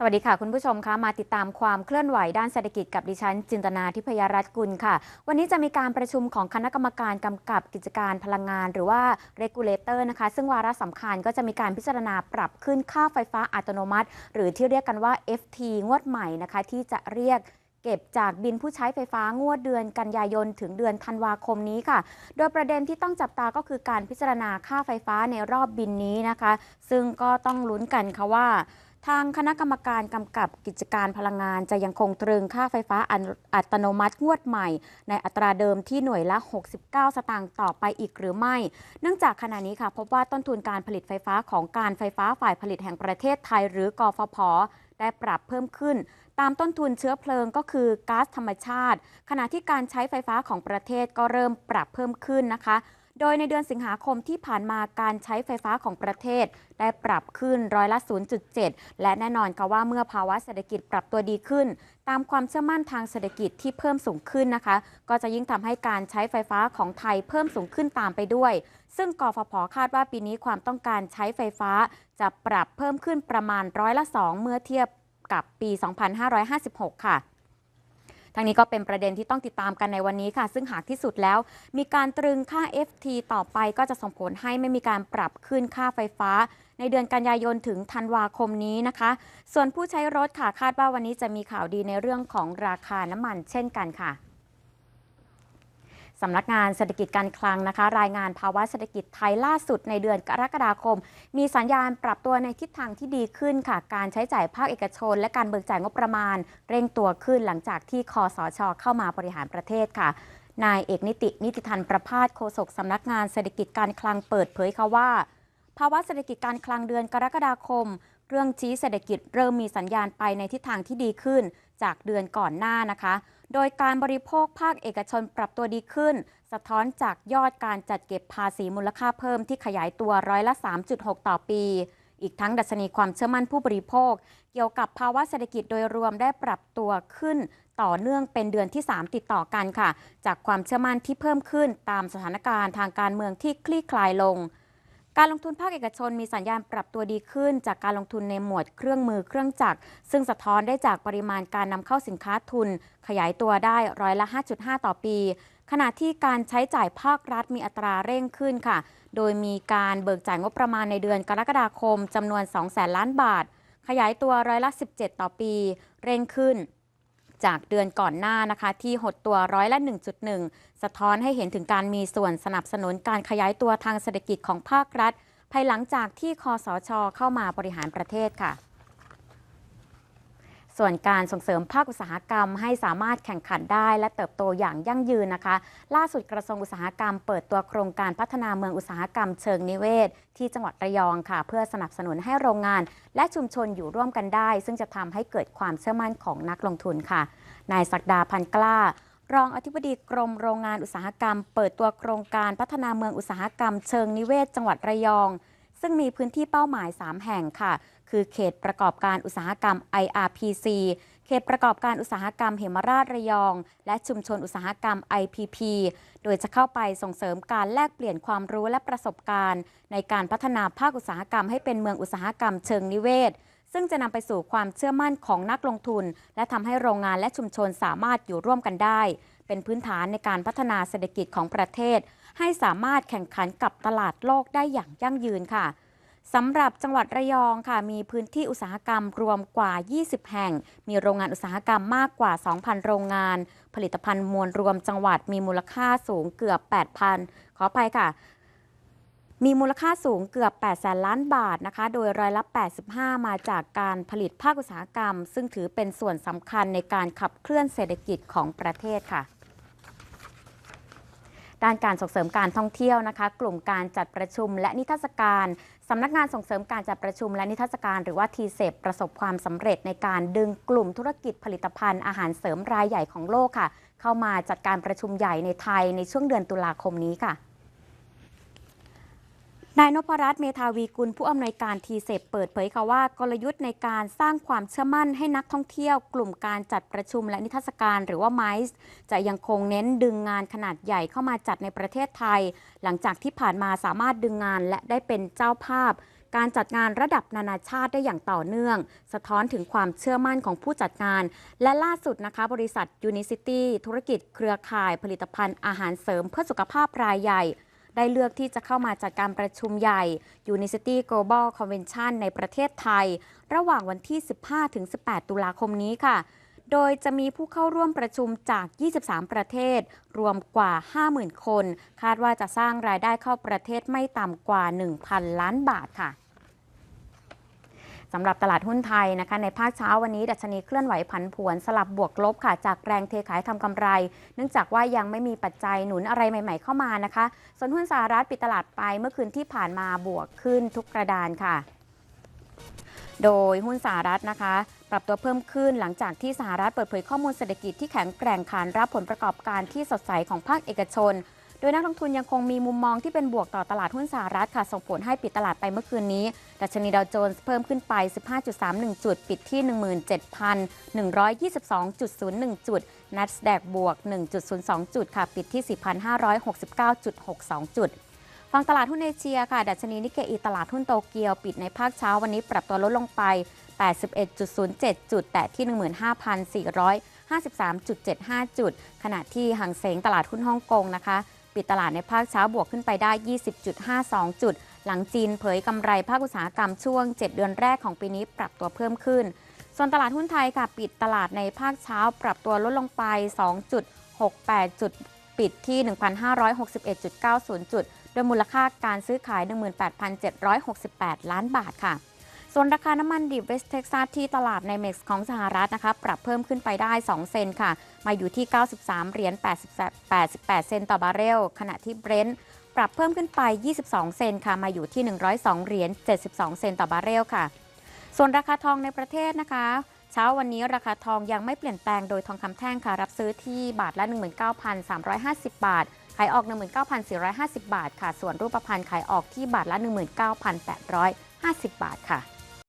สวัสดีค่ะ คุณผู้ชมคะมาติดตามความเคลื่อนไหวด้านเศรษฐกิจกับดิฉัน จินตนาทิพยรัตน์กุลค่ะ วันนี้จะมีการประชุมของคณะกรรมการกำกับกิจการพลังงาน หรือว่า regulator นะคะ ซึ่งวาระสำคัญก็จะมีการพิจารณาปรับขึ้นค่าไฟฟ้าอัตโนมัติ หรือที่เรียกกันว่า FT งวดใหม่นะคะ ที่จะเรียกเก็บจากบินผู้ใช้ไฟฟ้างวดเดือนกันยายน ถึงเดือนธันวาคมนี้ค่ะ โดยประเด็นที่ต้องจับตาก็คือการพิจารณาค่าไฟฟ้าในรอบบินนี้นะคะ ซึ่งก็ต้องลุ้นกันค่ะว่า ทางคณะกรรมการกำกับกิจการพลังงานจะยังคงตรึงค่าไฟฟ้าอันอัตโนมัติงวดใหม่ ในอัตราเดิมที่หน่วยละ 69 สตางค์ต่อไปอีกหรือไม่ เนื่องจากขณะนี้ค่ะพบว่าต้นทุนการผลิตไฟฟ้าของการไฟฟ้าฝ่ายผลิตแห่งประเทศไทย หรือกฟผได้ปรับเพิ่มขึ้น ตามต้นทุนเชื้อเพลิงก็คือก๊าซธรรมชาติ ขณะที่การใช้ไฟฟ้าของประเทศก็เริ่มปรับเพิ่มขึ้นนะคะ โดยในเดือนสิงหาคมที่ผ่านมาการใช้ไฟฟ้าของประเทศ ได้ปรับขึ้นร้อยละ 0.7 และแน่นอนค่ะว่าเมื่อภาวะเศรษฐกิจปรับตัวดีขึ้น ตามความเชื่อมั่นทางเศรษฐกิจที่เพิ่มสูงขึ้นนะคะ ก็จะยิ่งทำให้การใช้ไฟฟ้าของไทยเพิ่มสูงขึ้นตามไปด้วย ซึ่งกฟผคาดว่าปีนี้ความต้องการใช้ไฟฟ้า จะปรับเพิ่มขึ้นประมาณร้อยละ 2 เมื่อเทียบกับปี 2556 ค่ะ ทั้งนี้ก็เป็นประเด็นที่ต้องติดตามกันในวันนี้ค่ะ ซึ่งหากที่สุดแล้ว มีการตรึงค่า FT ต่อไปก็จะส่งผลให้ไม่มีการปรับขึ้นค่าไฟฟ้า ในเดือนกันยายนถึงธันวาคมนี้นะคะ ส่วนผู้ใช้รถค่ะคาดว่าวันนี้จะมีข่าวดีในเรื่องของราคาน้ำมันเช่นกันค่ะ สำนักงานเศรษฐกิจการคลังนะคะ รายงานภาวะเศรษฐกิจไทยล่าสุดในเดือนกรกฎาคม มีสัญญาณปรับตัวในทิศทางที่ดีขึ้นค่ะ การใช้จ่ายภาคเอกชน และการเบิกจ่ายงบประมาณ เร่งตัวขึ้นหลังจากที่คอสชเข้ามาบริหารประเทศค่ะนายเอกนิตินิติทันประพาสโฆษกสำนักงานเศรษฐกิจการคลังเปิดเผยค่ะว่า ภาวะเศรษฐกิจการคลังเดือนกรกฎาคม เรื่องชี้เศรษฐกิจเริ่มมีสัญญาณไปในทิศทางที่ดีขึ้น จากเดือนก่อนหน้านะคะ โดยการบริโภคภาคเอกชนปรับตัวดีขึ้น สะท้อนจากยอดการจัดเก็บภาษีมูลค่าเพิ่มที่ขยายตัวร้อยละ 3.6 ต่อปี อีกทั้งดัชนีความเชื่อมั่นผู้บริโภค เกี่ยวกับภาวะเศรษฐกิจโดยรวมได้ปรับตัวขึ้น ต่อเนื่องเป็นเดือนที่ 3 ติดต่อกันค่ะ จากความเชื่อมั่นที่เพิ่มขึ้นตามสถานการณ์ทางการเมืองที่คลี่คลายลง การลงทุนภาคเอกชนมีสัญญาณปรับตัวดีขึ้น จากการลงทุนในหมวดเครื่องมือเครื่องจักร ซึ่งสะท้อนได้จากปริมาณการนำเข้าสินค้าทุน ขยายตัวได้ร้อยละ 5.5 ต่อปี ขณะที่การใช้จ่ายภาครัฐมีอัตราเร่งขึ้นค่ะ โดยมีการเบิกจ่ายงบประมาณในเดือนกรกฎาคมจำนวน2แสนล้านบาท ขยายตัวร้อยละ 17 ต่อปี เร่งขึ้น จากเดือนก่อนหน้านะคะที่หดตัวร้อยละ 1.1 สะท้อนให้เห็นถึงการมีส่วนสนับสนุนการขยายตัวทางเศรษฐกิจของภาครัฐ ภายหลังจากที่คอสชเข้ามาบริหารประเทศค่ะ ส่วนการส่งเสริมภาคอุตสาหกรรมให้สามารถแข่งขันได้และเติบโตอย่างยั่งยืนนะคะ ล่าสุดกระทรวงอุตสาหกรรมเปิดตัวโครงการพัฒนาเมืองอุตสาหกรรมเชิงนิเวศ ที่จังหวัดระยองค่ะ เพื่อสนับสนุนให้โรงงาน และชุมชนอยู่ร่วมกันได้ ซึ่งจะทำให้เกิดความเชื่อมั่นของนักลงทุนค่ะนายศักดาพันกล้ารองอธิบดีกรมโรงงานอุตสาหกรรม เปิดตัวโครงการพัฒนาเมืองอุตสาหกรรมเชิงนิเวศ จังหวัดระยอง ซึ่งมีพื้นที่เป้าหมาย 3 แห่งค่ะ คือเขตประกอบการอุตสาหกรรม IRPC เขตประกอบการอุตสาหกรรมเหมราชระยอง และชุมชนอุตสาหกรรม IPP โดยจะเข้าไปส่งเสริมการแลกเปลี่ยนความรู้และประสบการณ์ ในการพัฒนาภาคอุตสาหกรรมให้เป็นเมืองอุตสาหกรรมเชิงนิเวศ ซึ่งจะนำไปสู่ความเชื่อมั่นของนักลงทุน และทำให้โรงงานและชุมชนสามารถอยู่ร่วมกันได้ เป็นพื้นฐานในการพัฒนาเศรษฐกิจของประเทศ ให้สามารถแข่งขันกับตลาดโลกได้อย่างยั่งยืนค่ะสำหรับจังหวัดระยองค่ะ มีพื้นที่อุตสาหกรรมรวมกว่า 20 แห่ง มีโรงงานอุตสาหกรรมมากกว่า 2,000 โรงงาน ผลิตภัณฑ์มวลรวมจังหวัดมีมูลค่าสูงเกือบ 8,000 ขออภัยค่ะ มีมูลค่าสูงเกือบ 8 แสนล้านบาทนะคะ โดยร้อยละ 85 มาจากการผลิตภาคอุตสาหกรรม ซึ่งถือเป็นส่วนสำคัญในการขับเคลื่อนเศรษฐกิจของประเทศค่ะ ด้านการส่งเสริมการท่องเที่ยวนะคะ กลุ่มการจัดประชุมและนิทรรศการสำนักงานส่งเสริมการจัดประชุมและนิทรรศการหรือว่าทีเซประสบความสำเร็จในการดึงกลุ่มธุรกิจผลิตภัณฑ์อาหารเสริมรายใหญ่ของโลกค่ะ เข้ามาจัดการประชุมใหญ่ในไทยในช่วงเดือนตุลาคมนี้ค่ะ นายนพรัตน์เมธาวีกุลผู้อำนวยการทีเซปเปิดเผยค่ะว่ากลยุทธ์ในการสร้างความเชื่อมั่นให้นักท่องเที่ยว กลุ่มการจัดประชุมและนิทรรศการหรือว่าไมซ์จะยังคงเน้นดึงงานขนาดใหญ่เข้ามาจัดในประเทศไทย หลังจากที่ผ่านมาสามารถดึงงานและได้เป็นเจ้าภาพ การจัดงานระดับนานาชาติได้อย่างต่อเนื่อง สะท้อนถึงความเชื่อมั่นของผู้จัดงาน และล่าสุดนะคะ บริษัท Unicity ธุรกิจเครือข่ายผลิตภัณฑ์อาหารเสริมเพื่อสุขภาพรายใหญ่ ได้เลือกที่จะเข้ามาจัดการประชุมใหญ่ Unicity Global Convention ในประเทศไทย ระหว่างวันที่ 15-18 ตุลาคมนี้ค่ะ โดยจะมีผู้เข้าร่วมประชุมจาก 23 ประเทศ รวมกว่า 50,000 คน คาดว่าจะสร้างรายได้เข้าประเทศไม่ต่ำกว่า 1,000 ล้านบาทค่ะ สำหรับตลาดหุ้นไทยนะคะในภาคเช้าวันนี้ ดัชนีเคลื่อนไหวผันผวนสลับบวกลบค่ะ จากแรงเทขายทำกำไร เนื่องจากว่ายังไม่มีปัจจัยหนุนอะไรใหม่ ๆ เข้ามานะคะส่วนหุ้นสหรัฐปิดตลาดไปเมื่อคืนที่ผ่านมาบวกขึ้นทุกกระดานค่ะ โดยหุ้นสหรัฐนะคะปรับตัวเพิ่มขึ้นหลังจากที่สหรัฐเปิดเผยข้อมูลเศรษฐกิจที่แข็งแกร่งขานรับผลประกอบการที่สดใสของภาคเอกชน โดยนักลงทุนยังคงมีมุมมองที่เป็นบวกต่อตลาดหุ้นสหรัฐค่ะ ส่งผลให้ปิดตลาดไปเมื่อคืนนี้ ดัชนีดาวโจนส์เพิ่มขึ้นไป 15.31 จุด ปิดที่ 17,122.01 จุด NASDAQ บวก 1.02 จุดค่ะ ปิดที่ 4,569.62 จุดฝั่งตลาดหุ้นเอเชียค่ะ ดัชนีนิกเกอีตลาดหุ้นโตเกียว ปิดในภาคเช้าวันนี้ปรับตัวลดลงไป 81.07 จุด แต่ที่ 15,453.75 จุด ขณะที่หังเสงตลาดหุ้นฮ่องกงนะคะ ปิดตลาดในภาคเช้าบวกขึ้นไปได้ 20.52 จุด หลังจีนเผยกำไรภาคอุตสาหกรรมช่วง 7 เดือนแรกของปีนี้ปรับตัวเพิ่มขึ้น ส่วนตลาดหุ้นไทยค่ะปิดตลาดในภาคเช้าปรับตัวลดลงไป 2.68 จุด ปิดที่ 1,561.90 จุด โดยมูลค่าการซื้อขาย 18,768 ล้านบาทค่ะ ส่วนราคาน้ำมันดิบเวสเท็กซัสที่ตลาดในเม็กซ์ของสหรัฐนะคะปรับเพิ่มขึ้นไปได้ 2 เซนค่ะ มาอยู่ที่ 93 เหรียญ88 เซนต์ต่อบาร์เรล ขณะที่เบรนท์ปรับเพิ่มขึ้นไป 22 เซนค่ะ มาอยู่ที่ 102 เหรียญ72 เซนต์ต่อบาร์เรลค่ะ ส่วนราคาทองในประเทศนะคะเช้าวันนี้ราคาทองยังไม่เปลี่ยนแปลงโดยทองคำแท่งค่ะ รับซื้อที่บาทละ 19,350 บาท ขายออก 19,450 บาทค่ะ ส่วนรูปพรรณขายออกที่บาทละ 19,850 บาทค่ะ